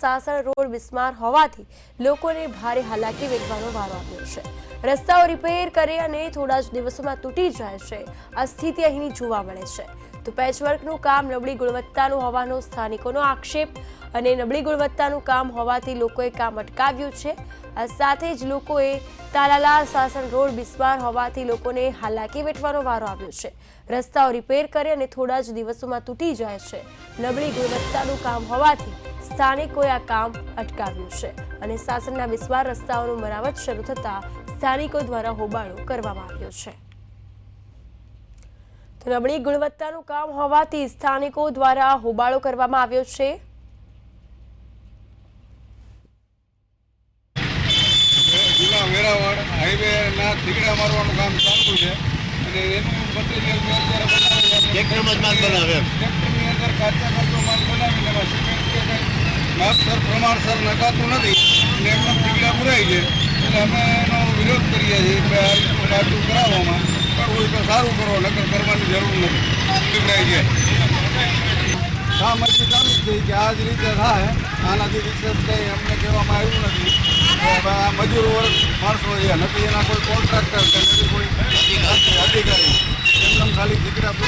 Sasan road બિસ્માર હોવાથી લોકોને ભારે હાલાકી વેઠવાનો વારો આવ્યો છે. રસ્તાઓ રિપેર કરે અને થોડા જ દિવસોમાં તૂટી જાય છે. આ સ્થિતિ અહીંની જોવા મળે છે. તો પેચવર્કનું કામ નબળી ગુણવત્તાનું હોવાનો સ્થાનિકોનો આક્ષેપ અને નબળી ગુણવત્તાનું કામ હોવાથી લોકોએ કામ અટકાવ્યું છે. આ સાથે જ લોકોએ તાલાલા સાસણ રોડ બિસ્માર હોવાથી લોકોને હાલાકી વેઠવાનો વારો આવ્યો છે. રસ્તાઓ રિપેર કરે અને થોડા જ દિવસોમાં તૂટી જાય છે. નબળી ગુણવત્તાનું કામ હોવાથી સ્થાનિકોએ આ કામ અટકાવ્યું છે અને સાસણના વિસ્વાર રસ્તાઓનું મરામત શરૂ થતાં સ્થાનિકો દ્વારા હોબાળો કરવામાં આવ્યો છે તો નબળી ગુણવત્તાનું કામ હોવાથી સ્થાનિકો દ્વારા હોબાળો કરવામાં આવ્યો છે જૂના વેરાવળ હાઈવેના થીગડા મારવાનું કામ ચાલુ છે અને એનું મટીરિયલ અત્યારે બનાવેલું છે. ટ્રેક્ટરમાં જ માલ બનાવે. ટ્રેક્ટરની અંદર કાચા કાચો માલ માપસર પ્રમાણસર નખાતું નથી અને એમનો થીગડા પુરાય છે. એટલે અમે એનો વિરોધ કરીએ છીએ કે આ રીતનું કાચું કરાવવામાં. કરવું હોય તો સારું કરો, નકર કરવાની જરૂર નથી. થીગડાય છે કામ હજી ચાલુ જ છે કે આ જ રીતે થાય. આનાથી વિશેષ કંઈ અમને કહેવામાં આવ્યું નથી. મજૂર વર્ગ માણસો છે નથી એના કોઈ કોન્ટ્રાક્ટર કે નથી કોઈ અધિકારી.